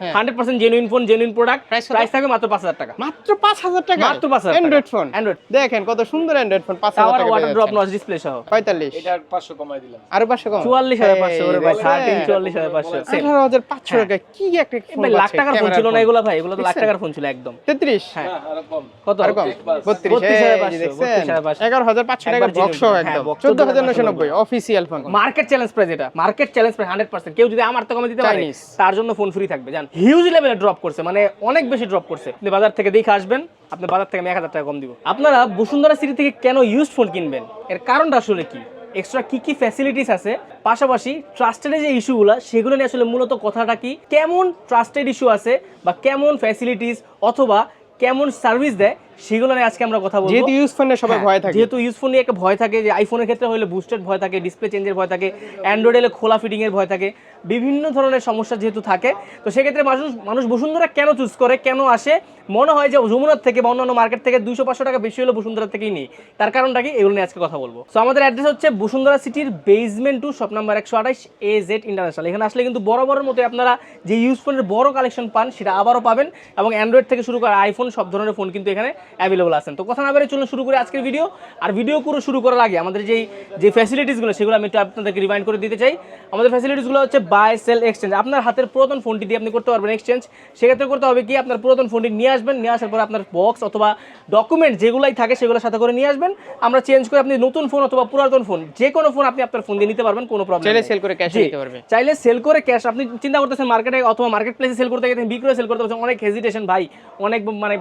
হ্যাঁ। Hundred percent genuine phone genuine product price থাকবে মাত্র পাঁচ হাজার টাকা। মাত্র পাঁচ হাজার টাকা? মাত্র 5,000 টাকা। Android phone Android। দেখেন কত সুন্দর অ্যান্ড্রয়েড ফোন পাঁচ হাজার টাকা ওয়াটার ড্রপ। নচ ডিসপ্লে সহ। পঁয়তাল্লিশ। এটার পাঁচশো কমাই দিলাম। আরও পাঁচশো কম চুয়াল্লিশ হাজার পাঁচশো ওরে ভাই দেখছেন? থার্টিন চুয়াল্লিশ হাজার পাঁচশো আঠারো হাজার পাঁচশো হ্যাঁ। টাকা কি একটা ভাই লাখ টাকার ফোন ছিল না এগুলো ভাই এগুলো তো লাখ টাকার ফোন ছিল একদম। তেত্রিশ? হ্যাঁ। হ্যাঁ আরও কম। কত? আর কম। বত্রিশ। 32,500, দেখছেন? 32,500 এগারো হাজার পাঁচশো টাকা বক্স একদম। হ্যাঁ, চোদ্দ হাজার নশো নব্বই official phone market challenge price এটা। Market challenge price hundred percent কেউ যদি আমার তো কমে দিতে পারে তার জন্য ফোন ফ্রি থাকবে জান হিউজ লেভেলে ড্রপ করছে মানে অনেক বেশি ড্রপ করছে। আপনি বাজার থেকে দেখে আসবেন, আপনি বাজার থেকে আমি এক হাজার টাকা কম দিব। আপনারা বসুন্ধরা সিটি থেকে কেন ইউজ ফোন কিনবেন? এর কারণটা আসলে কি? এক্সট্রা কি কি ফ্যাসিলিটিস আছে? পাশাপাশি ট্রাস্টেড যে ইস্যুগুলো সেগুলো নিয়ে আসলে মূলত কথাটা কি? কেমন ট্রাস্টেড ইস্যু আছে বা কেমন ফ্যাসিলিটিস অথবা কেমন সার্ভিস দেয়? সেগুলো নিয়ে আজকে আমরা কথা বলব। যেহেতু ইউজ ফোনে সবাই হ্যাঁ, ভয় থাকে। যেহেতু ইউজফোন নিয়ে একটা ভয় থাকে যে আইফোনের ক্ষেত্রে হলে বুস্টেড ভয় থাকে ডিসপ্লে চেঞ্জের ভয় থাকে অ্যান্ড্রয়েড এলে খোলা ফিটিং এর ভয় থাকে বিভিন্ন ধরনের সমস্যা যেহেতু থাকে তো সেক্ষেত্রে মানুষ মানুষ বসুন্ধরা কেন চুজ করে কেন আসে? মনে হয় যে যমুনার থেকে বা অন্যান্য মার্কেট থেকে দুশো পাঁচশো টাকা বেশি হলে বসুন্ধরা থেকেই নিই। তার কারণটা কি? এগুলো নিয়ে আজকে কথা বলব। তো আমাদের অ্যাড্রেস হচ্ছে বসুন্ধরা সিটির বেসমেন্ট টু শপ নাম্বার একশো আঠাইশ এ জেড ইন্টারন্যাশনাল এখানে আসলে কিন্তু বড় বড় মতো আপনারা যে ইউজ ফোনের বড় কালেকশন পান সেটা আবারও পাবেন। এবং অ্যান্ড্রয়েড থেকে শুরু করে আইফোন সব ধরনের ফোন কিন্তু এখানে অ্যাভেলেবল আছেন। তো কথা না বেড়ে চলুন শুরু করে আজকের ভিডিও আর ভিডিও পুরো শুরু করার আগে আমাদের যেই যে ফ্যাসিলিটিসগুলো সেগুলো আমি একটু আপনাদেরকে রিমাইন্ড করে দিতে চাই। আমাদের ফ্যাসিলিটিসগুলো হচ্ছে বাই সেল এক্সচেঞ্জ আপনার হাতের পুরাতন ফোনটি দিয়ে আপনি করতে পারবেন এক্সচেঞ্জ সেক্ষেত্রে করতে হবে কি আপনার পুরাতন ফোনটি নিয়ে আসবেন নিয়ে আসার পর আপনার বক্স অথবা ডকুমেন্ট যেগুলাই থাকে সেগুলো সাথে করে নিয়ে আসবেন। আমরা চেঞ্জ করে আপনি নতুন ফোন অথবা পুরাতন ফোন যে কোনো ফোন আপনি আপনার ফোন দিয়ে নিতে পারবেন কোনো প্রবলেম চাইলে সেল করে ক্যাশ। নিতে পারবে। চাইলে সেল করে ক্যাশ আপনি চিন্তা করতেছেন মার্কেটে অথবা মার্কেট প্লেসে সেল করতে গেছেন বিক্রয় সেল করতে পারছেন অনেক হেজিটেশন ভাই অনেক মানে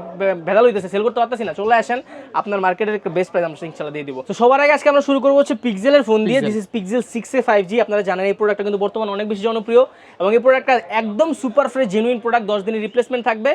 ভেজাল হইতেছে সেল করতে পারতেছি না চলে আসেন। আপনার মার্কেটের বেস্ট প্রাইস আমরা ইনশাল্লাহ দিয়ে দিব। তো সবার আগে আজকে আমরা শুরু করব হচ্ছে পিক্সেলের ফোন দিয়ে। This is Pixel six A five G আপনারা জানেন এই প্রোডাক্টটা কিন্তু বর্তমানে অনেক বেশি জনপ্রিয় এবং এই প্রোডাক্টটা একদম সুপার ফ্রেশ জেনুইন প্রোডাক্ট দশ দিনের রিপ্লেসমেন্ট থাকবে।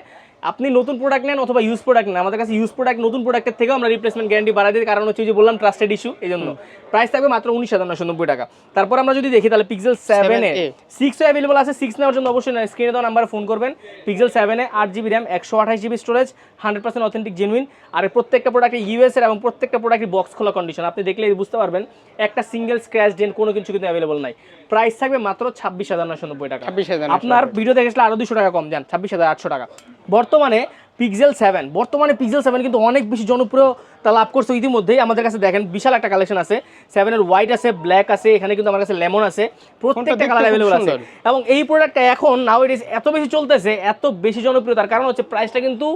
আপনি নতুন প্রোডাক্ট নেন অথবা ইউজ প্রোডাক্ট নেন আমাদের কাছে ইউজ প্রোডাক্ট নতুন প্রোডাক্টের থেকেও আমরা রিপ্লেসমেন্ট গ্যারান্টি বাড়াই দিই। কারণ হচ্ছে যে বললাম ট্রাস্টেড ইস্যু এই জন্য প্রাইস থাকবে মাত্র উনিশ হাজার নশো নব্বই টাকা। তারপর আমরা যদি দেখি তাহলে পিক্সেল সেভেন এ 7A সিক্সও অ্যাভেলেবল আছে সিক্স নেওয়ার জন্য অবশ্যই স্ক্রিনে দেওয়া নাম্বারে ফোন করবেন। পিক্সেল সেভেনে আট জিবি র্যাম একশো আঠাশ GB storage hundred percent authentic genuine আর প্রত্যেকটা প্রোডাক্টের ইউএস এর এবং প্রত্যেকটা প্রোডাক্টের বক্স খোলা কন্ডিশন আপনি দেখলে বুঝতে পারবেন একটা সিঙ্গেল স্ক্র্যাচ ডেন কোনো কিছু কিন্তু অ্যাভেলেবল নাই। প্রাইস থাকবে মাত্র ছাব্বিশ হাজার নশো নব্বই টাকা। ছাব্বিশ হাজার আপনার ভিডিও দেখেছিলে আরও দুশো টাকা কম যান ছাব্বিশ হাজার আটশো টাকা। বর্তমানে পিক্সেল সেভেন বর্তমানে পিক্সেল সেভেন কিন্তু অনেক বেশি জনপ্রিয়তা লাভ করছে ইতিমধ্যেই। আমাদের কাছে দেখেন বিশাল একটা কালেকশন আছে। সেভেনের হোয়াইট আছে ব্ল্যাক আছে এখানে কিন্তু আমার কাছে লেমন আছে। প্রত্যেকটা কালার অ্যাভেলেবল আছে। এবং এই প্রোডাক্টটা এখন নাও ইট এত বেশি চলতেছে এত বেশি জনপ্রিয় তার কারণ হচ্ছে প্রাইসটা কিন্তু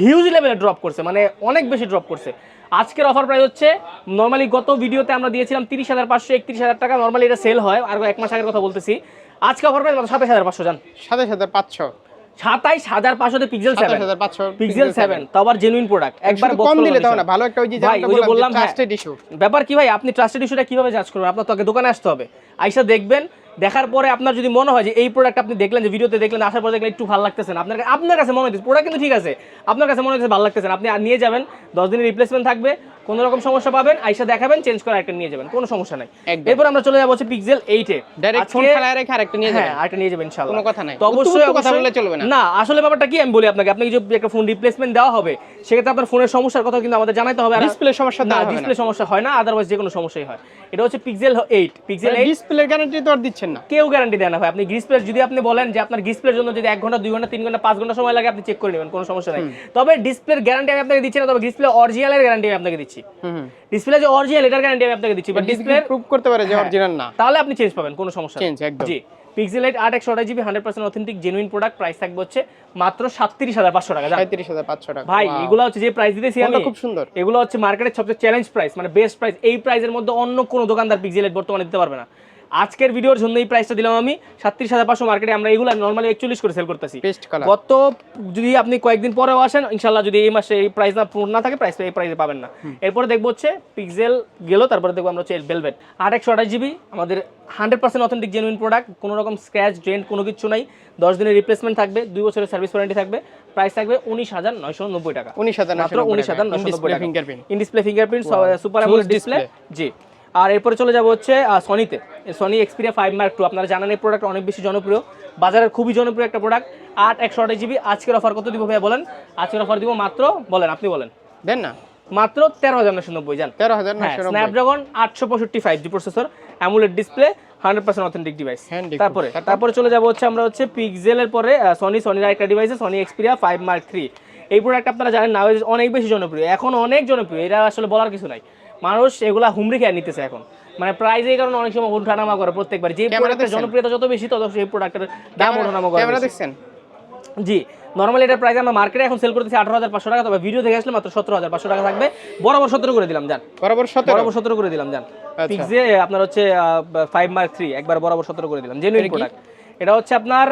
হিউজ লেভেলে ড্রপ করছে মানে অনেক বেশি ড্রপ করছে। আজকের অফার প্রাইস হচ্ছে নর্মালি গত ভিডিওতে আমরা দিয়েছিলাম তিরিশ হাজার পাঁচশো একত্রিশ হাজার টাকা নর্মালি এটা সেল হয় আর এক মাস আগের কথা বলতেছি। আজকে অফার প্রাইস সাতাশ হাজার পাঁচশো জান। সাতাশ হাজার পাঁচশো। সাতাইশ হাজার পাঁচশোতে পিক্সেল সেভেন পিক্সেল সেভেন তো আবার জেনুইন প্রোডাক্ট একবার কম দিলে তাও না ভালো একটা ওই যে বললাম, হ্যাঁ। ট্রাস্টেড ইস্যু ব্যাপার কি ভাই আপনি ট্রাস্টেড ইস্যুটা কীভাবে জাজ করবেন? আপনার তোকে দোকানে আসতে হবে। আইসা দেখবেন দেখার পরে আপনার যদি মনে হয় যে এই প্রোডাক্ট আপনি দেখলেন যে ভিডিওতে দেখলেন আসার পরে দেখলেন একটু ভালো লাগতেছে না। আপনার আপনার কাছে মনে হচ্ছে প্রোডাক্ট কিন্তু ঠিক আছে আপনার কাছে মনে হচ্ছে ভালো লাগতেছে না। আপনি আর নিয়ে যাবেন দশ দিনের রিপ্লেসমেন্ট থাকবে কোনো রকম সমস্যা পাবেন আইসা দেখাবেন চেঞ্জ করে একটা নিয়ে যাবেন কোনো সমস্যা নাই। এরপর আমরা চলে যাব হচ্ছে পিক্সেল এইটে ডাইরেক্ট ফোন ফেলায় রেখে আরেকটা নিয়ে হ্যাঁ যাবেন আরেকটা নিয়ে যাবেন ইনশাআল্লাহ। কোনো কথা নাই। তো অবশ্যই কথা বললে চলবে না। না আসলে ব্যাপারটা কি আমি বলি আপনাকে আপনাকে একটা ফোন রিপ্লেসমেন্ট দেওয়া হবে সেক্ষেত্রে আপনার ফোনের সমস্যার কথা কিন্তু আমাদের জানাতে হবে। আর- ডিসপ্লে সমস্যা না ডিসপ্লে সমস্যা হয় না আদারওয়াইজ যে কোনো সমস্যাই হয়। এটা হচ্ছে পিক্সেল পিক্সেল ডিসপ্লে গ্যারান্টি তো আর দিচ্ছেন না। কেউ গ্যারান্টি দেয় না ভাই। আপনি ডিসপ্লে যদি আপনি বলেন যে আপনার ডিসপ্লের জন্য যদি এক ঘণ্টা দুই ঘণ্টা তিন ঘণ্টা পাঁচ ঘণ্টা সময় লাগে আপনি চেক করে নেবেন কোনো সমস্যা নেই। তবে ডিসপ্লের গ্যারান্টি আমি আপনাকে দিচ্ছি না তবে ডিসপ্লে অরিজিনালের গ্যারান্টি আমি আপনাকে দিচ্ছি। হুম ডিসপ্লে যে অরিজিনাল এটার গ্যারান্টি আমি আপনাকে দিচ্ছি বাট ডিসপ্লে প্রুভ করতে পারে যে অরিজিনাল না। তাহলে আপনি চেঞ্জ পাবেন কোনো সমস্যা চেঞ্জ একদম। জি পিক্সেল এইট আট একশো আঠাশ GB hundred percent authentic genuine product price থাকবে হচ্ছে মাত্র সাতত্রিশ হাজার পাঁচশো টাকা সাঁত্রিশ হাজার পাঁচশো টাকা ভাই এগুলো হচ্ছে যে প্রাইস দিতেছি আমি খুব সুন্দর। এগুলো হচ্ছে মার্কেটের সবচেয়ে চ্যালেঞ্জ প্রাইস মানে বেস্ট প্রাইস এই প্রাইসের মধ্যে অন্য কোনো দোকানদার পিক্সেল এইট বর্তমানে দিতে পারবে না। আজকের ভিডিওর জন্য এই প্রাইসটা দিলাম আমি সাতত্রিশ হাজার পাঁচশো মার্কেটে আমরা এগুলো নর্মালি একচল্লিশ করে সেল করতেছি। গত যদি আপনি কয়েকদিন পরেও আসেন ইনশাল্লাহ যদি এই মাসে এই প্রাইস না পূর্ণ না থাকে প্রাইস এই প্রাইসে পাবেন না। এরপরে দেখব হচ্ছে পিক্সেল গেল তারপরে দেখব আমরা হচ্ছে বেলভেট আট একশো আঠাশ জিবি আমাদের hundred percent authentic genuine product কোনো রকম স্ক্র্যাচ ড্রেন্ট কোনো কিছু নাই। দশ দিনের রিপ্লেসমেন্ট থাকবে দুই বছরের সার্ভিস ওয়ারেন্টি থাকবে। প্রাইস থাকবে উনিশ হাজার নয়শো নব্বই টাকা। উনিশ হাজার মাত্র উনিশ হাজার নশো নব্বই টাকা। Fingerprint in display fingerprint super display জি। আর এরপরে চলে যাব হচ্ছে সনিতে Sony Xperia five mark two আপনারা জানেন এই প্রোডাক্ট অনেক বেশি জনপ্রিয়। বাজারের খুবই জনপ্রিয় একটা প্রোডাক্ট আট একশো আঠাশ জিবি আজকের অফার কত দিব ভাইয়া বলেন? আজকের অফার দিব মাত্র বলেন আপনি বলেন। দেন না। মাত্র তেরো হাজার নশো নব্বই জান। তেরো হাজার স্ন্যাপড্রাগন আটশো পঁয়ষট্টি five G processor AMOLED display hundred percent authentic device তারপরে তারপরে? চলে যাব হচ্ছে আমরা হচ্ছে পিক্সেলের পরে সনি সনির একটা ডিভাইসে Sony Xperia five mark three এই প্রোডাক্ট আপনারা জানেন না অনেক বেশি জনপ্রিয় এখন অনেক জনপ্রিয় এটা আসলে বলার কিছু নাই। মানুষ এগুলা হুমড়ি খেয়ে নিতেছে এখন। মানে প্রাইস এই কারণে অনেক সময় ওঠানামা করে প্রত্যেকবার। যে প্রোডাক্টের জনপ্রিয়তা যত বেশি তত সেই প্রোডাক্টের দাম ওঠানামা করে ক্যামেরা দেখছেন? জি নর্মালি এটার প্রাইস আমরা মার্কেটে এখন সেল করতেছি আঠারো হাজার পাঁচশো টাকা তবে ভিডিও দেখে আসলে মাত্র সতেরো হাজার পাঁচশো টাকা থাকবে। বরাবর সতেরো করে দিলাম যান বরাবর সতেরো? বরাবর সতেরো করে দিলাম যান আচ্ছা। পিক্সে আপনার হচ্ছে ফাইভ মার্ক থ্রি একবার বরাবর সতেরো করে দিলাম জেনুইন প্রোডাক্ট এটা হচ্ছে আপনার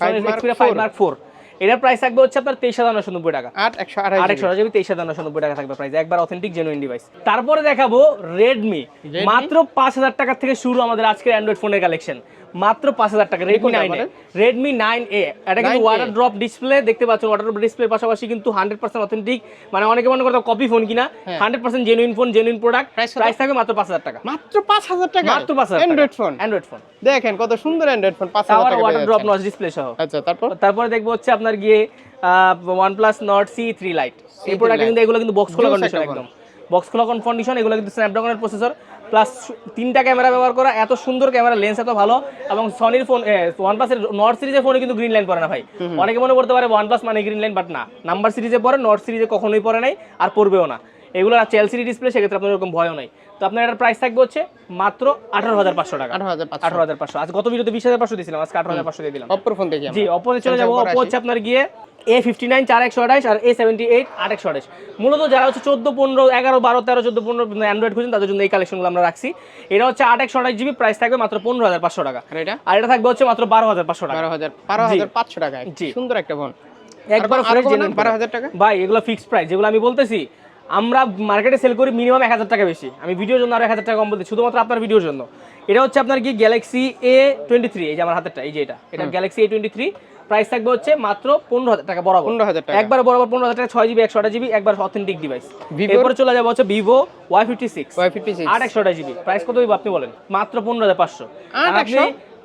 ফাইভ 4 মার্ক ফোর এটার প্রাইস থাকবে হচ্ছে আপনার তেইশ হাজার নশো নব্বই টাকা। আট একশো আঠাশ আরেকশো জিবি তেইশ হাজার নশো নব্বই টাকা থাকবে প্রাইস একবার অথেন্টিক জেনুইন ডিভাইস তারপরে দেখাবো রেডমি মাত্র পাঁচ হাজার টাকা থেকে শুরু আমাদের আজকের অ্যান্ড্রয়েড ফোনের কালেকশন মাত্র পাঁচ হাজার টাকা Redmi nine A Redmi nine A এটা কিন্তু ওয়াটার ড্রপ ডিসপ্লে দেখতে পাচ্ছেন ওয়াটার ড্রপ ডিসপ্লের পাশাপাশি কিন্তু হান্ড্রেড পার্সেন্ট অথেন্টিক মানে অনেকে মনে করতো কপি ফোন কিনা? Hundred percent genuine phone genuine product? Price থাকবে মাত্র পাঁচ হাজার টাকা। মাত্র পাঁচ হাজার টাকা? মাত্র পাঁচ হাজার অ্যান্ড্রয়েড ফোন অ্যান্ড্রয়েড ফোন দেখেন কত সুন্দর অ্যান্ড্রয়েড ফোন পাঁচ হাজার টাকা ওয়াটার ড্রপ। নচ ডিসপ্লে সহ। আচ্ছা তারপর? তারপরে দেখব হচ্ছে আপনার গিয়ে OnePlus Nord CE three lite এই প্রোডাক্ট কিন্তু এগুলো কিন্তু বক্স খোলা কন্ডিশন একদম। বক্স খোলা কন্ডিশন এগুলো কিন্তু স্ন্যাপড্রাগনের প্রসেসর প্লাস তিনটা ক্যামেরা ব্যবহার করা এত সুন্দর ক্যামেরা লেন্স এত ভালো এবং সনির ফোন ওয়ানপ্লাসের নর্থ সিরিজের ফোনে কিন্তু গ্রিন লাইন পড়ে না ভাই। অনেকে মনে করতে পারে ওয়ানপ্লাস মানে গ্রিন লাইন বাট না। নাম্বার সিরিজে পরে নর্থ সিরিজে কখনোই পড়ে নাই আর পড়বেও না। এগুলো চেলসিডি ডিসপ্লে সেক্ষেত্রে আপনার এরকম ভয়ও নাই। তো আপনার এটার প্রাইস থাকবে হচ্ছে মাত্র আঠারো হাজার পাঁচশো টাকা। আঠারো হাজার পাঁচশো। হাজার আজ গত ভিডিওতে বিশ হাজার পাঁচশো দিয়েছিলাম আজকে আঠারো হাজার পাঁচশো দিয়ে দিলাম। অপর ফোন দেখি জি। অপোতে চলে যাব অপো হচ্ছে আপনার গিয়ে এ ফিফটি নাইন চার একশো আঠাশ আর এ সেভেন্টি এইট আট একশো আঠাশ। মূলত যারা হচ্ছে চোদ্দ পনেরো এগারো বারো তেরো চোদ্দ পনেরো অ্যান্ড্রয়েড খুঁজছেন তাদের জন্য এই কালেকশনগুলো আমরা রাখছি। এটা হচ্ছে আট একশো আঠাশ জিবি প্রাইস থাকবে মাত্র পনেরো হাজার পাঁচশো টাকা। আর এটা? থাকবে হচ্ছে মাত্র বারো হাজার পাঁচশো টাকা। বারো হাজার বারো হাজার পাঁচশো টাকা জি। সুন্দর একটা ফোন একবার ফ্রেশ? জেনুইন 12,000 টাকা? ভাই এগুলো ফিক্সড প্রাইস যেগুলো আমি বলতেছি আমরা মার্কেটে সেল করি মিনিমাম এক হাজার টাকা বেশি। আমি ভিডিওর জন্য আরও এক হাজার টাকা কম বলতে শুধুমাত্র আপনার ভিডিওর জন্য। এটা হচ্ছে আপনার কি গ্যালাক্সি এ টোয়েন্টি থ্রি এই যে আমার হাতেরটা এই যে এটা। এটা Galaxy A twenty three price থাকবে হচ্ছে মাত্র পনেরো হাজার টাকা বরাবর। পনেরো হাজার টাকা। একবার বরাবর পনেরো হাজার টাকা ছয় জিবি একশো আঠাশ জিবি একবার অথেন্টিক ডিভাইস? এরপরে চলে যাব হচ্ছে Vivo Y fifty six Y fifty six আট একশো জিবি প্রাইস কত দিব আপনি বলেন? মাত্র পনেরো হাজার পাঁচশো। আপনি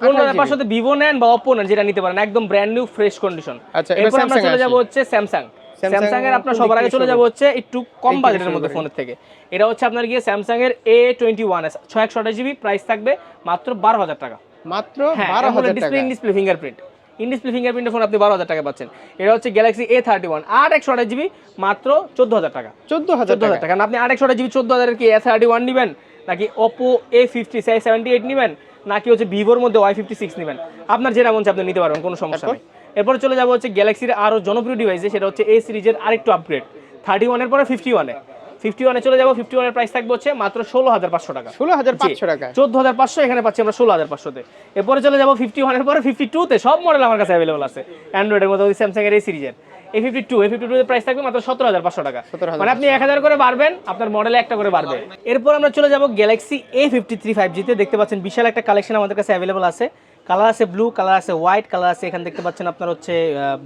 পনেরো হাজার পাঁচশোতে ভিভো নেন বা অপো নেন যেটা নিতে পারেন একদম ব্র্যান্ড নিউ ফ্রেশ কন্ডিশন আচ্ছা, এরপর আমরা চলে যাব হচ্ছে স্যামসাং স্যামসাং এর আপনার সবার আগে চলে যাব হচ্ছে একটু কম বাজেটের মধ্যে ফোনের থেকে। এটা হচ্ছে আপনার গিয়ে স্যামসাং এর এ টোয়েন্টি ওয়ান এস ছয় একশো আঠাশ জিবি প্রাইস থাকবে মাত্র বারো হাজার টাকা। মাত্র হ্যাঁ বারো হাজার ডিসপ্লে ডিসপ্লে ফিঙ্গারপ্রিন্ট ফিঙ্গারপ্রিন্টের ফোন আপনি বারো হাজার টাকা পাচ্ছেন। এটা হচ্ছে গ্যালাক্সি এ থার্টি ওয়ান আট একশো আঠাশ জিবি মাত্র চোদ্দ হাজার টাকা। চোদ্দ হাজার চোদ্দ হাজার টাকা। আপনি আট একশো জিবি চোদ্দ হাজারের কি এ থার্টি ওয়ান নেবেন? নাকি Oppo A fifty seventy eight নেবেন? নাকি হচ্ছে ভিভোর মধ্যে ওয়াই ফিফটি সিক্স নেবেন? আপনার যেটা মন আপনি নিতে পারবেন কোনো সমস্যা নেই। এরপর চলে যাব হচ্ছে গ্যালাক্সির আরও জনপ্রিয় ডিভাইসে সেটা হচ্ছে এ সিরিজের আরেকটু আপগ্রেড থার্টি ওয়ানের পরে ফিফটি ওয়ানে ফিফটি ওয়ানে চলে যাব ফিফটি ওয়ানের প্রাইস থাকবে হচ্ছে মাত্র ষোলো হাজার পাঁচশো টাকা। ষোলো হাজার পাঁচশো টাকা। চোদ্দ হাজার পাঁচশো এখানে পাচ্ছি আমরা ষোলো হাজার পাঁচশোতে। এরপরে চলে যাব ফিফটি ওয়ানের পরে ফিফটি টুতে সব মডেল আমার কাছে অ্যাভেলেবল আছে। অ্যান্ড্রয়েডের মধ্যে ওই স্যামসাং এর এই সিরিজের। A fifty two A fifty two এর প্রাইস থাকবে মাত্র সতেরো হাজার পাঁচশো টাকা। 17,500 মানে আপনি এক হাজার করে বাড়বেন আপনার মডেলে একটা করে বাড়বে। এরপর আমরা চলে যাব Galaxy A fifty three five জিতে দেখতে পাচ্ছেন বিশাল একটা কালেকশন আমাদের কাছে অ্যাভেলেবল আছে। কালার আছে ব্লু কালার আছে হোয়াইট কালার আছে এখানে দেখতে পাচ্ছেন আপনার হচ্ছে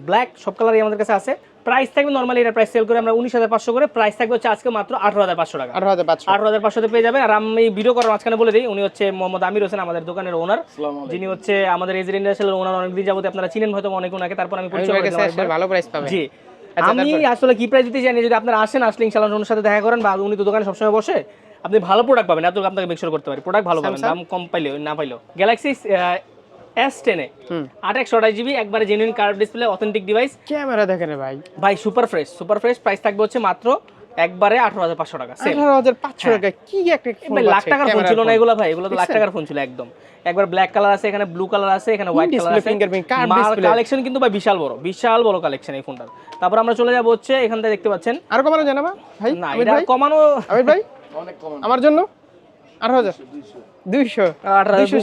ব্ল্যাক সব কালারই আমাদের কাছে আছে। প্রাইস থাকবে নর্মালি এটা প্রাইস সেল করে আমরা উনিশ হাজার পাঁচশো করে প্রাইস থাকবে হচ্ছে আজকে মাত্র আঠারো হাজার পাঁচশো টাকা। আঠারো হাজার পাঁচশো। আঠারো হাজার পাঁচশোতে পেয়ে যাবেন। আর আমি ভিডিও করার মাঝখানে বলে দিই উনি হচ্ছে মোহাম্মদ আমির হোসেন আমাদের দোকানের ওনার যিনি হচ্ছে আমাদের এজের ইন্ডাস্ট্রিয়াল ওনার অনেকদিন যাবত আপনারা চিনেন হয়তো অনেক ওনাকে তারপর আমি পরিচয়। ভালো প্রাইস পাবেন। জি। আচ্ছা, আমি আসলে কি প্রাইস দিতে জানি যদি আপনারা আসেন আসলে ইনশাআল্লাহ ওনার সাথে দেখা করেন বা উনি তো দোকানে সবসময় বসে আপনি ভালো প্রোডাক্ট পাবেন। এত আপনাকে মেকশোর করতে পারি। প্রোডাক্ট ভালো পাবেন দাম কম পাইলেও না পাইলেও। গ্যালাক্সি এস টেনে আট একশো আঠাশ জিবি একবারে genuine curve display authentic device camera দেখেন ভাই। ভাই super fresh super fresh price থাকবে হচ্ছে মাত্র একবারে আঠারো হাজার পাঁচশো টাকা আঠারো হাজার পাঁচশো টাকা কি একটা লাখ টাকার ফোন ছিল না এগুলো ভাই এগুলো তো লাখ টাকার ফোন ছিল একদম। একবার ব্ল্যাক কালার আছে এখানে ব্লু কালার আছে এখানে হোয়াইট কালার আছে। কালেকশন কিন্তু ভাই বিশাল বড় বিশাল বড় কালেকশন এই ফোনটার তারপর আমরা চলে যাব হচ্ছে এখান থেকে দেখতে পাচ্ছেন। আর কমানো জানা ভাই না এটা ভাই? কমানো আমির ভাই? আমার জন্য? আঠারো হাজার। দুইশো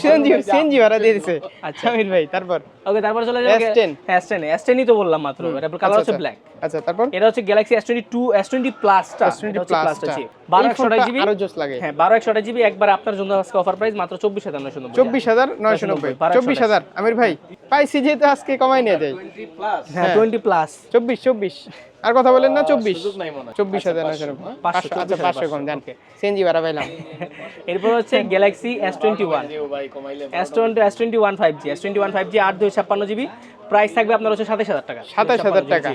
সিএনজি সিএনজি ভাড়া দিয়ে দিছে। আচ্ছা। আমির ভাই তারপর? ওকে তারপর চলে যাব S10 হ্যাঁ S10 S10 ই তো বললাম মাত্র। এটা কালার হচ্ছে ব্ল্যাক আচ্ছা তারপর? এটা হচ্ছে গ্যালাক্সি S22 S20 প্লাসটা S20 Plus টা। জি এই 12 ফোনটা 128 জিবি আরও জোস লাগে। হ্যাঁ 12 128 জিবি একবার আপনার জন্য আজকে অফার প্রাইস মাত্র 24990 চব্বিশ হাজার নয়শো নব্বই। বারোশো চব্বিশ হাজার। আমির ভাই পাইছি যেহেতু আজকে কমাই নিয়ে যাই। হ্যাঁ 20 প্লাস চব্বিশ চব্বিশ। আর কথা বলেন না চব্বিশ। চব্বিশ হাজার নব্বই। পাঁচশো, আচ্ছা পাঁচশো কম Okay. সিএনজি ভাড়া পাইলাম। এরপর হচ্ছে Galaxy S twenty one S twenty S twenty one five G S twenty one five G আট দুই ছাপ্পান্ন জিবি। প্রাইস থাকবে আপনার হচ্ছে সাতাশ হাজার টাকা। সাতাশ হাজার টাকা।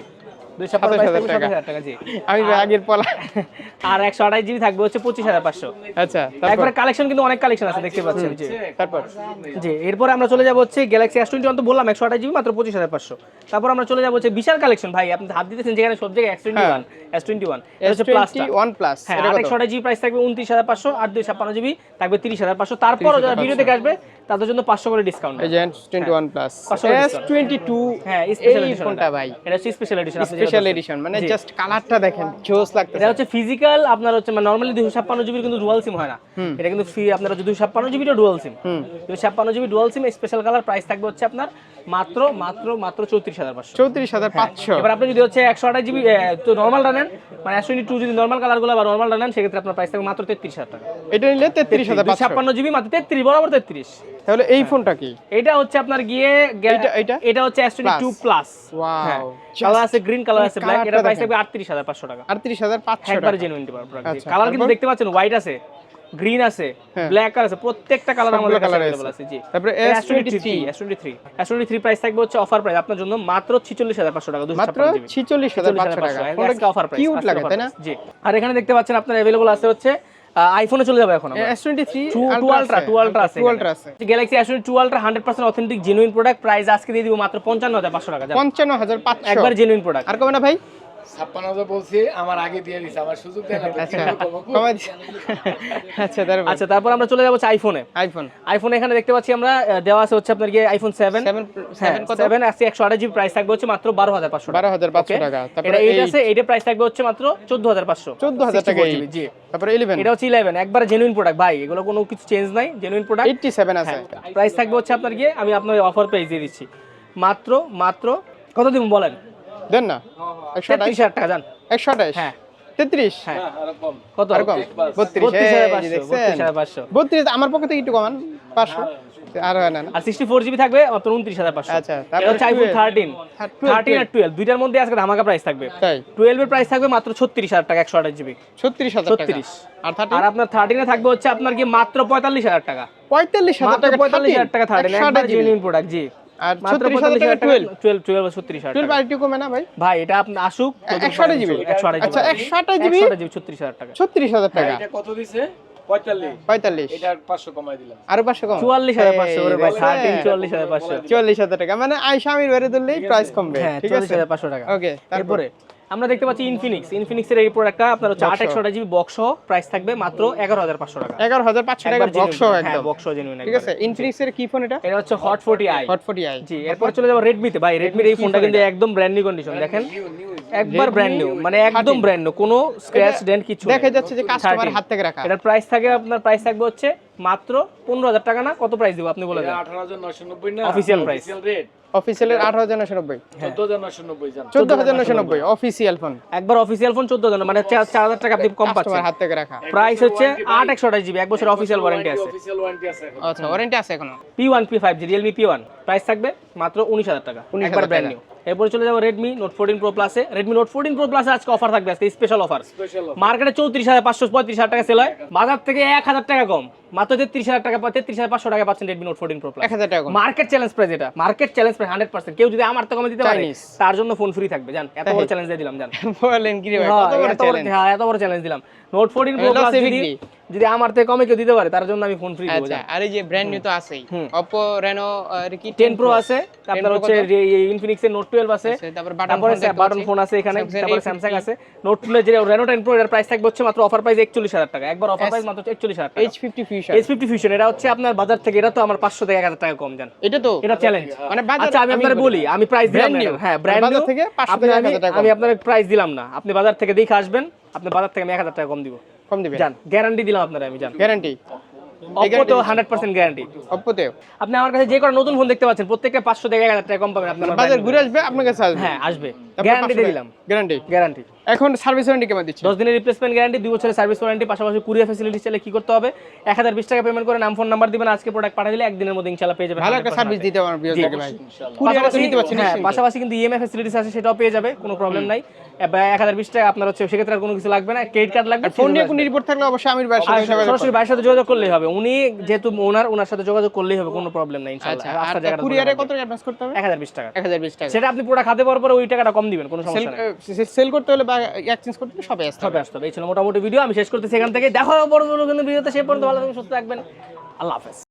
দুই ছাপ্পান্ন প্রাইস থাকবে 27,000 সাতাশ হাজার টাকা জি। আমি আগের পলা আর একশো আঠাশ জিবি থাকবে হচ্ছে পঁচিশ হাজার পাঁচশো। আচ্ছা তারপর? একবারে কালেকশন কিন্তু অনেক কালেকশন আছে দেখতে পাচ্ছেন জি। তারপর? জি এরপরে আমরা চলে যাব হচ্ছে গ্যালাক্সি এস টোয়েন্টি বললাম একশো আঠাশ জিবি মাত্র পঁচিশ হাজার পাঁচশো। তারপর আমরা চলে যাব হচ্ছে বিশাল কালেকশন ভাই আপনি হাত দিতেছেন যেখানে সব জায়গায় S twenty one S twenty one plus হ্যাঁ আট একশো জিবি প্রাইস থাকবে উনত্রিশ হাজার পাঁচশো আর দুই ছাপ্পান্ন জিবি থাকবে তিরিশ হাজার পাঁচশো তারপরও যারা ভিডিও দেখে আসবে তাদের জন্য পাঁচশো করে ডিসকাউন্ট এজেন্ট টোয়েন্টি ওয়ান প্লাস পাঁচশো এস টোয়েন্টি টু হ্যাঁ স্পেশাল এই এডিশন ফোনটা ভাই। এটা হচ্ছে স্পেশাল এডিশন স্পেশাল এডিশন মানে জাস্ট কালারটা দেখেন জোস লাগতেছে। এটা হচ্ছে ফিজিক্যাল আপনার হচ্ছে মানে নর্মালি দুশো ছাপ্পান্ন জিবির কিন্তু ডুয়াল সিম হয় না। এটা কিন্তু ফ্রি আপনার হচ্ছে দুশো ছাপ্পান্ন জিবিটা ডুয়াল সিম দুশো ছাপ্পান্ন GB dual SIM special colour price থাকবে হচ্ছে আপনার মাত্র মাত্র মাত্র চৌত্রিশ হাজার পাঁচশো। চৌত্রিশ হাজার পাঁচশো। এবার আপনি যদি হচ্ছে একশো আঠাশ জিবি তো নর্মাল রানেন মানে একশো টু যদি নর্মাল কালারগুলো বা নর্মাল রানেন সেক্ষেত্রে আপনার প্রাইস থাকবে মাত্র তেত্রিশ হাজার টাকা। এটা নিলে তেত্রিশ হাজার দুশো পাঁচশো ছাপ্পান্ন জিবি মাত্র তেত্রিশ বরাবর তেত্রিশ। তাহলে এই ফোনটা কি এটা হচ্ছে আপনার গিয়ে গে- এইটা- এইটা? এটা হচ্ছে S twenty two plus wow colour আছে গ্রিন কালার আছে ব্ল্যাক কালারটা এটা প্রাইস দেখেন। থাকবে আটত্রিশ হাজার পাঁচশো টাকা আটত্রিশ হাজার পাঁচশো একবারে টাকা জেনুইন আচ্ছা, কালার কিন্তু তারপর? দেখতে পাচ্ছেন হোয়াইট আছে গ্রিন আছে হ্যাঁ। ব্ল্যাক কালার আছে প্রত্যেকটা কালার সবগুলো আমাদের কাছে colour अवेलेबल আছে। আছে জি তারপরে S23 S23 S23 S23 price থাকবে হচ্ছে অফার প্রাইস আপনার জন্য মাত্র 46500 টাকা মাত্র ছিচল্লিশ হাজার পাঁচশো টাকা ফোনটা অফার প্রাইস কিউট লাগে তাই না জি আর এখানে দেখতে পাচ্ছেন আপনার अवेलेबल আছে হচ্ছে আইফোনে চলে যাবে এখন আমরা। S twenty three two ultra two ultra আছে টু আলট্রা আছে। Galaxy S two ultra hundred percent authentic genuine product price আজকে দিয়ে দিব মাত্র পঞ্চান্ন হাজার পাঁচশো টাকা জান। পঞ্চান্ন হাজার পাঁচশো। একবার জেনুইন প্রোডাক্ট আর কবে না ভাই? ছাপ্পান্ন হাজার বলছি আমার আগে দিয়ে দিছে আমার সুযোগ দেয় না আচ্ছা। আচ্ছা তারপর? আচ্ছা তারপর আমরা চলে যাব আইফোনে আইফোন আইফোন এখানে দেখতে পাচ্ছি আমরা দেওয়া আছে হচ্ছে আপনার গিয়ে আইফোন সেভেন সেভেন আছে একশো আঠাশ জিবি প্রাইস থাকবে হচ্ছে মাত্র বারো হাজার পাঁচশো বারো হাজার পাঁচশো টাকা। তারপরে এইট এই আছে এইটা প্রাইস থাকবে হচ্ছে মাত্র চোদ্দ হাজার পাঁচশো। চোদ্দ হাজার টাকা এই। জি। তারপরে ইলেভেন এটা হচ্ছে ইলেভেন একবার জেনুইন প্রোডাক্ট ভাই এগুলো কোনো কিছু চেঞ্জ নাই জেনুইন প্রোডাক্ট এইটটি সেভেন আছে প্রাইস থাকবে হচ্ছে আপনার গিয়ে আমি আপনার অফার পেয়ে দিয়ে দিচ্ছি। মাত্র মাত্র কত দিব বলেন? দেন না? একশো আঠাশ? হাজার টাকা যান একশো আঠাশ? হ্যাঁ। তেত্রিশ? হ্যাঁ। কত? আর কম? বত্রিশ বত্রিশ বত্রিশ আমার পক্ষে থেকে একটু কমান পাঁচশো। আর হয় না না? আর সিক্সটি ফোর জিবি থাকবে মাত্র উনত্রিশ হাজার পাঁচশো। আচ্ছা, হচ্ছে আইফোন থার্টিন হ্যাঁ, 12, থার্টিন আর টুয়েলভ দুইটার মধ্যে আজকে ধামাকা প্রাইস থাকবে। টুয়েলভের প্রাইস থাকবে মাত্র ছত্রিশ হাজার টাকা একশো আঠাশ জিবি ছত্রিশ হাজার টাকা। 36 আর আর আপনার থার্টিনে থাকবে হচ্ছে আপনার কি মাত্র পঁয়তাল্লিশ হাজার টাকা। পঁয়তাল্লিশ হাজার টাকা পঁয়তাল্লিশ হাজার টাকা থার্টিন প্রোডাক্ট জি। আর হাজার টাকা হাজার টাকা টুয়েলভ টুয়েলভ টুয়েলভ ছত্রিশ হাজার টাকা। আর একটু কমে না ভাই? ভাই এটা আপনি আসুক একশো আঠাশ জিবি। একশো আঠাশ আচ্ছা জিবি? হাজার টাকা। এটা কত দিছে? এটা কমাই দিলাম। আরও কম ওরে ভাই মানে আইসা আমির বাইরে ধরলেই প্রাইস কমবে। হ্যাঁ ঠিক চুয়াল্লিশ আছে? হাজার পাঁচশো টাকা। ওকে তারপরে? আমরা দেখতে পাচ্ছি ইনফিনিক্স ইনফিনিক্সের এই প্রোডাক্টটা আপনার হচ্ছে আট একশো জিবি বক্স সহ প্রাইস থাকবে মাত্র এগারো হাজার পাঁচশো টাকা। এগারো হাজার পাঁচশো টাকা বক্স হ্যাঁ একদম। বক্স জেনুইন ঠিক আছে ইনফিনিক্স এর কি ফোন এটা? এটা হচ্ছে Hot forty i Hot forty i G এরপর চলে যাব রেডমিতে ভাই রেডমির এই ফোনটা কিন্তু একদম ব্র্যান্ড নিউ কন্ডিশন দেখেন একবার ব্র্যান্ড নিউ মানে একদম ব্র্যান্ড নিউ কোনো স্ক্র্যাচ ডেন্ট কিছু নেই। দেখা যাচ্ছে যে কাস্টমার হাত থেকে রাখা। এটার প্রাইস থাকে আপনার প্রাইস থাকবে হচ্ছে মাত্র পনেরো হাজার টাকা না? কত প্রাইস দিব? আপনি বলে দেন। আঠারো হাজার নয়শো নব্বই না? Official price। রেট অফিসিয়ালের আঠারো হাজার নশো নব্বই। চোদ্দ হাজার নয়শো নব্বই জান। চোদ্দ হাজার নশো নব্বই অফিসিয়াল ফোন একবার অফিসিয়াল ফোন চোদ্দ হাজার মানে চার চার হাজার টাকা আপনি কম পাচ্ছেন হাত থেকে রাখা। প্রাইস হচ্ছে আট একশো আঠাশ জিবি এক বছর অফিসিয়াল ওয়ারেন্টি আছে। অফিসিয়াল ওয়ারেন্টি আছে এখন। আচ্ছা ওয়ারেন্টি আছে এখনও? P one P five G Realme P one price থাকবে মাত্র উনিশ হাজার টাকা 19,000 একবার ব্র্যান্ড টাকা। নিউ এরপরে চলে যাব রেডমি নোট ফোরটিন প্রো প্লাসে রেডমি নোট ফোরটিন প্রো প্লাসে আজকে অফার থাকবে আজকে স্পেশাল অফার মার্কেটে চৌত্রিশ হাজার পাঁচশো পঁয়ত্রিশ হাজার টাকা সেল হয়। বাজার থেকে এক হাজার টাকা কম। মাত্র তেত্রিশ হাজার টাকা তেত্রিশ হাজার পাঁচশো টাকা পাচ্ছেন রেডমি নোট ফোরটিন প্রো এক হাজার টাকা মার্কেট চ্যালেঞ্জ প্রাইস এটা। Market challenge price hundred percent কেউ যদি আমার তো কমে দিতে পারে তার জন্য ফোন ফ্রি থাকবে। জান এত বড় চ্যালেঞ্জ দিয়ে দিলাম জান। বলেন কি রে ভাই হ্যাঁ, এত বড়- চ্যালেঞ্জ এত বড় চ্যালেঞ্জ দিলাম। নোট ফোরটিন প্রো প্লাস যদি আমার থেকে কমে কেউ দিতে পারে তার জন্য আমি ফোন ফ্রি দেবো আচ্ছা আর এই যে ব্র্যান্ড নিউ তো আছেই। Oppo Reno আর কি? টেন প্রো আছে Pro হচ্ছে কত? ইনফিনিক্স এর নোট টুয়েলভ আছে আছে, তারপর তারপরে বাটন ফোন আছে এখানে Samsung তারপরে A50 স্যামসাং আছে। নোট টুয়েলভ যে রেনো টেন প্রো এর প্রাইস থাকবে হচ্ছে মাত্র অফার প্রাইস একচল্লিশ হাজার টাকা। একবার অফার প্রাইস মাত্র একচল্লিশ হাজার টাকা। H fifty fusion H fifty fusion এটা হচ্ছে আপনার বাজার থেকে এটা তো আমার পাঁচশো থেকে এক হাজার টাকা কম জান। এটা তো? এটা চ্যালেঞ্জ মানে বাজার আচ্ছা আমি আপনার বলি। আমি প্রাইস দিলাম না হ্যাঁ ব্র্যান্ড বাজার থেকে 500 থেকে 1000 টাকা আমি আপনার প্রাইস দিলাম না। আপনি বাজার থেকে দেখে আসবেন আপনি বাজার থেকে আমি এক হাজার টাকা কম দিব। কম দিবে জান গ্যারান্টি দিলাম আপনারা আমি জান। গ্যারান্টি অপো তো হান্ড্রেড পার্সেন্ট গ্যারান্টি আপনি আমার কাছে যে কোনো নতুন ফোন দেখতে পাচ্ছেন প্রত্যেকটা পাঁচশো থেকে এক হাজার টাকা কম পাবেন আপনার বাজার ঘুরে আসবে আপনার কাছে আসবে। হ্যাঁ আসবে। গ্যারান্টি দিলাম। গ্যারান্টি গ্যারান্টি এখন সার্ভিস ওয়ারেন্টি কেমন দিচ্ছে দশ দিনের রিপ্লেসমেন্ট গ্যারান্টি দুই বছরের সার্ভিস ওয়ারেন্টি পাশাপাশি কুরিয়ার ফ্যাসিলিটি চাইলে কি করতে হবে? এক হাজার বিশ টাকা পেমেন্ট করে নাম ফোন নাম্বার দিবেন আজকে প্রোডাক্ট পাঠিয়ে দিলে একদিনের মধ্যে ইনশাল্লাহ পেয়ে যাবে ভালো একটা সার্ভিস দিতে পারবেন ভাই। পাশাপাশি হ্যাঁ পাশাপাশি কিন্তু ইএমআই ফ্যাসিলিটিস আছে সেটাও পেয়ে যাবে কোনো প্রবলেম নাই। এক হাজার বিশ টাকা আপনার হচ্ছে সেক্ষেত্রে আর কোনো কিছু লাগবে না ক্রেডিট কার্ড লাগবে ফোন নিয়ে কোনো রিপোর্ট থাকলে অবশ্যই আমির যোগাযোগ সরাসরি ভাইয়ের সাথে যোগাযোগ করলেই হবে উনি যেহেতু ওনার ওনার সাথে যোগাযোগ করলেই হবে কোনো প্রবলেম নাই আচ্ছা জায়গাটা কুরিয়ারে কত অ্যাডভান্স করতে হবে? এক হাজার বিশ টাকা। এক হাজার বিশ টাকা। সেটা আপনি পুরো খাতে পাওয়ার পরে ওই টাকাটা কম দিবেন কোনো সমস্যা নেই। সেল করতে হলে বা এক্সচেঞ্জ করতে হলে সবাই আসতে হবে। আসতে হবে। এই ছিল মোটামুটি ভিডিও আমি শেষ করতেছি এখান থেকে। দেখা হবে বড় বড় কিন্তু ভিডিওতে সে পর্যন্ত ভালো থাকবেন সুস্থ থাকবেন। আল্লাহ হাফেজ।